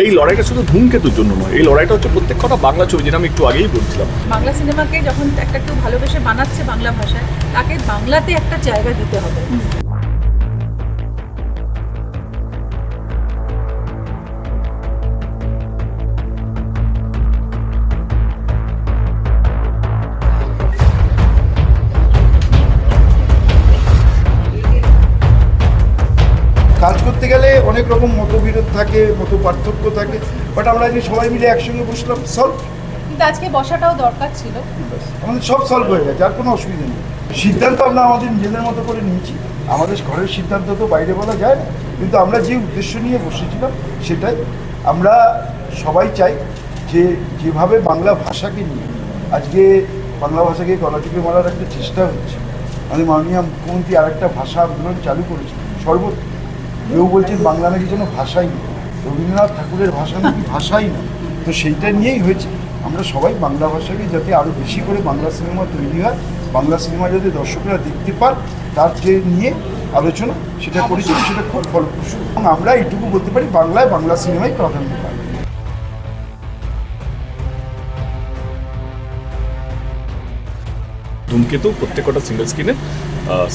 এই লড়াইটা শুধু ধূমকেতুর জন্য নয়, এই লড়াইটা হচ্ছে প্রত্যেক কটা বাংলা ছবি যেটা আমি একটু আগেই বলছিলাম। বাংলা সিনেমাকে যখন একটা কেউ ভালোবেসে বানাচ্ছে বাংলা ভাষায়, তাকে বাংলাতে একটা জায়গা দিতে হবে। করতে গেলে অনেক রকম মতবিরোধ থাকে মত পার্থক্য থাকে বাট আমরা যে সবাই মিলে একসঙ্গে বসলাম সলভ কিন্তু আজকে বসাটাও দরকার ছিল। আমাদের সব সলভ হয়ে গেছে আর কোনো অসুবিধা নেই। সিদ্ধান্ত আমরা আমাদের নিজেদের মতো করে নিয়েছি। আমাদের ঘরের সিদ্ধান্ত তো বাইরে বলা যায় না কিন্তু আমরা যে উদ্দেশ্য নিয়ে বসেছিলাম সেটাই আমরা সবাই চাই যে যেভাবে বাংলা ভাষাকে নিয়ে আজকে বাংলা ভাষাকে গলাটিকে মারার একটা চেষ্টা হচ্ছে। আমাদের মাননীয় মুখ্যমন্ত্রী আর একটা ভাষা আন্দোলন চালু করেছে সর্বত্র। কেউ বলছেন বাংলা নাকি যেন ভাষাই নেই। রবীন্দ্রনাথ ঠাকুরের ভাষা নাকি ভাষাই না তো সেইটা নিয়েই হয়েছে। আমরা সবাই বাংলা ভাষাকে যাতে আরও বেশি করে বাংলা সিনেমা তৈরি হয়, বাংলা সিনেমা যাতে দর্শকরা দেখতে পান তার যে নিয়ে আলোচনা, সেটা করেছি, সেটা খুব ফলপ্রসূ। এবং আমরা এইটুকু বলতে পারি, বাংলায় বাংলা সিনেমাই প্রাধান্য পায়। ধূমকেতু প্রত্যেকটা সিঙ্গেল স্ক্রিনে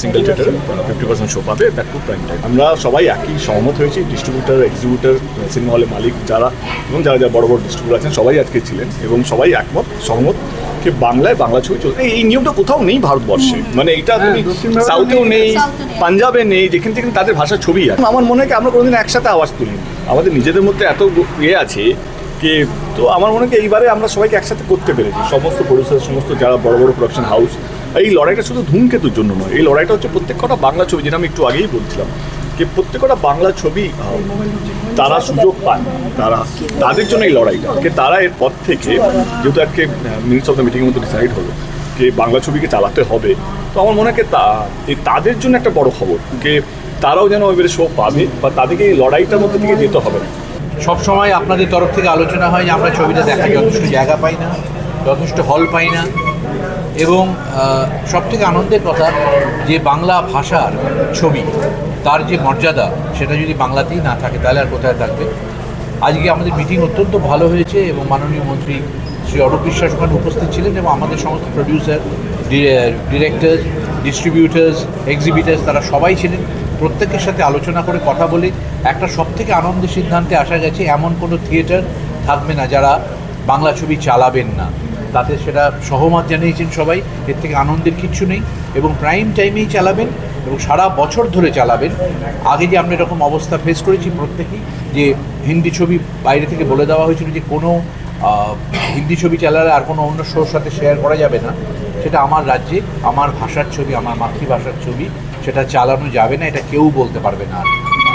সিঙ্গেল থিয়েটারে ফিফটি পার্সেন্ট শো পাবে দ্যাট টু প্রাইম টাইম আমরা সবাই একই সহমত হয়েছি ডিস্ট্রিবিউটার এক্সিবিউটার সিনেমা হলে মালিক যারা এবং যারা যারা বড় বড় ডিস্ট্রিবিউটার আছেন সবাই আজকে ছিলেন এবং সবাই একমত সহমত যে বাংলায় বাংলা ছবি চলছে। এই নিয়মটা কোথাও নেই ভারতবর্ষে। মানে এটা তুমি সাউথেও নেই। পাঞ্জাবে নেই যেখান থেকে তাদের ভাষার ছবি আছে। আমার মনে হয় আমরা কোনোদিন একসাথে আওয়াজ তুলি আমাদের নিজেদের মধ্যে এত ইয়ে আছে যে তো আমার মনে হয় এইবারে আমরা সবাইকে একসাথে করতে পেরেছি। সমস্ত প্রডিউসার সমস্ত যারা বড় বড় প্রোডাকশন হাউস এই লড়াইটা শুধু ধূমকেতুর জন্য নয়, এই লড়াইটা হচ্ছে প্রত্যেক কটা বাংলা ছবি, যেটা আমি একটু আগেই বলছিলাম, যে প্রত্যেক কটা বাংলা ছবি তারা সুযোগ পায়, তারা তাদের জন্য এই লড়াইটা, যে তারা এর পর থেকে যেহেতু আজকে মিনিটস অফ দ্য মিটিংয়ের মধ্যে ডিসাইড হলো যে বাংলা ছবিকে চালাতে হবে, তো আমার মনে হয় তা- এই তাদের জন্য একটা বড় খবর, যে তারাও যেন এবারে শো পাবে, বা তাদেরকে এই লড়াইটার মধ্যে থেকে যেতে হবে না। সব সময় আপনাদের তরফ থেকে আলোচনা হয় যে আমরা ছবিটা দেখার যথেষ্ট জায়গা পাই না, যথেষ্ট হল পাই না। এবং সব থেকে আনন্দের কথা যে বাংলা ভাষার ছবি, তার যে মর্যাদা, সেটা যদি বাংলাতেই না থাকে, তাহলে আর কোথায় থাকবে? আজকে আমাদের মিটিং অত্যন্ত ভালো হয়েছে এবং মাননীয় মন্ত্রী শ্রী অরূপ বিশ্বাস উপস্থিত ছিলেন এবং আমাদের সমস্ত প্রডিউসার ডিরেক্টর ডিস্ট্রিবিউটার্স এক্সিবিটার্স তারা সবাই ছিলেন। প্রত্যেকের সাথে আলোচনা করে কথা বলে। একটা সব থেকে আনন্দের সিদ্ধান্তে আসা গেছে, এমন কোনো থিয়েটার থাকবে না যারা বাংলা ছবি চালাবেন না। তাতে সেটা সহমত জানিয়েছেন সবাই, এর থেকে আনন্দের কিচ্ছু নেই এবং প্রাইম টাইমেই চালাবেন এবং সারা বছর ধরে চালাবেন। আগে যে আমরা এরকম অবস্থা ফেস করেছি প্রত্যেকেই, যে হিন্দি ছবি বাইরে থেকে বলে দেওয়া হয়েছিল যে কোনো হিন্দি ছবি চালালে আর কোনো অন্য শোর সাথে শেয়ার করা যাবে না। সেটা আমার রাজ্যে, আমার ভাষার ছবি, আমার মাতৃভাষার ছবি সেটা চালানো যাবে না, এটা কেউ বলতে পারবে না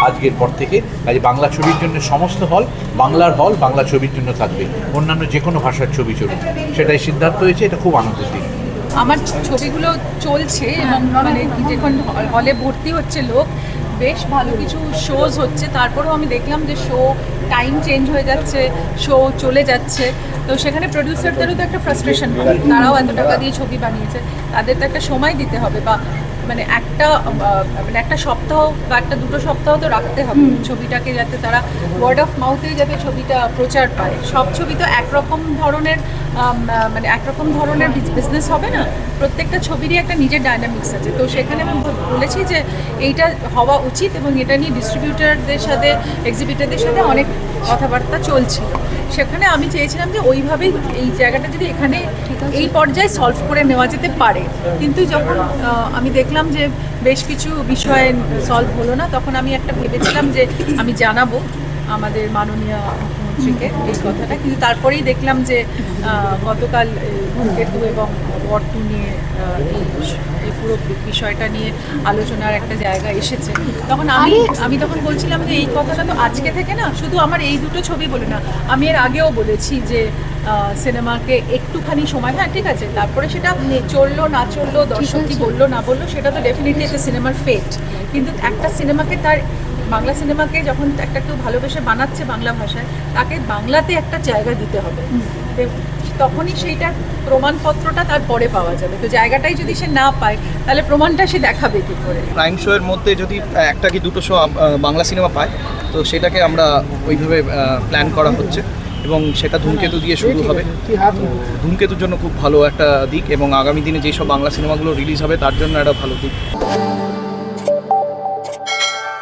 আজকের পর থেকে। কাজে বাংলা ছবির জন্য সমস্ত হল, বাংলার হল, বাংলা ছবির জন্য থাকবে। অন্যান্য যে কোনো ভাষার ছবি চলুক, সেটাই সিদ্ধান্ত হয়েছে, এটা খুব আনন্দের দিন। আমার ছবিগুলো চলছে এবং মানে যখন হলে ভর্তি হচ্ছে লোক, বেশ ভালো কিছু শোজ হচ্ছে। তারপরেও আমি দেখলাম যে শো টাইম চেঞ্জ হয়ে যাচ্ছে শো চলে যাচ্ছে। তো সেখানে প্রডিউসারদেরও তো একটা ফ্রাস্ট্রেশন তারাও এত টাকা দিয়ে ছবি বানিয়েছে, তাদের তো একটা সময় দিতে হবে বা মানে একটা মানে একটা সপ্তাহ বা একটা দুটো সপ্তাহ তো রাখতে হবে। ছবিটাকে যাতে তারা ওয়ার্ড অফ মাউথেই যাতে ছবিটা প্রচার পায়। সব ছবি তো একরকম ধরনের মানে একরকম ধরনের বিজনেস হবে না। প্রত্যেকটা ছবিরই একটা নিজের ডায়নামিক্স আছে। তো সেখানে আমি বলেছি যে এইটা হওয়া উচিত এবং এটা নিয়ে ডিস্ট্রিবিউটারদের সাথে এক্সিবিটারদের সাথে অনেক কথাবার্তা চলছিল। সেখানে আমি চেয়েছিলাম যে ওইভাবেই এই জায়গাটা যদি এখানে এই পর্যায়ে সলভ করে নেওয়া যেতে পারে। কিন্তু যখন আহ, আমি দেখলাম যে বেশ কিছু বিষয় সলভ হলো না তখন আমি একটা ভেবেছিলাম যে আমি জানাব। আমাদের মাননীয় মুখ্যমন্ত্রীকে এই কথাটা। কিন্তু তারপরেই দেখলাম যে গতকাল ধূমকেতু এবং বর্তু নিয়ে এই পুরো বিষয়টা নিয়ে আলোচনার একটা জায়গা এসেছে। তখন আমি আমি তখন বলছিলাম যে এই কথাটা তো আজকে থেকে না শুধু আমার এই দুটো ছবি বলে না আমি এর আগেও বলেছি যে সিনেমাকে একটুখানি সময় হ্যাঁ ঠিক আছে তারপরে সেটা চলল না চলল দর্শক কি বলল না বলল সেটা তো ডেফিনেটলি একটা সিনেমার ফেট কিন্তু একটা সিনেমাকে তার বাংলা সিনেমাকে যখন একটা কেউ ভালোবেসে বানাচ্ছে বাংলা ভাষায় তাকে বাংলাতে একটা জায়গা দিতে হবে। তখনই সেইটার প্রমাণপত্রটা তার পরে পাওয়া যাবে। তো জায়গাটাই যদি সে না পায় তাহলে প্রমাণটা সে দেখাবে কি করে? প্রাইম শো এর মধ্যে যদি একটা কি দুটো শো বাংলা সিনেমা পায় তো সেটাকে আমরা ওইভাবে প্ল্যান করা হচ্ছে এবং সেটা ধূমকেতু দিয়ে শুরু হবে। ধূমকেতুর জন্য খুব ভালো একটা দিক এবং আগামী দিনে যেসব বাংলা সিনেমাগুলো রিলিজ হবে তার জন্য একটা ভালো দিক।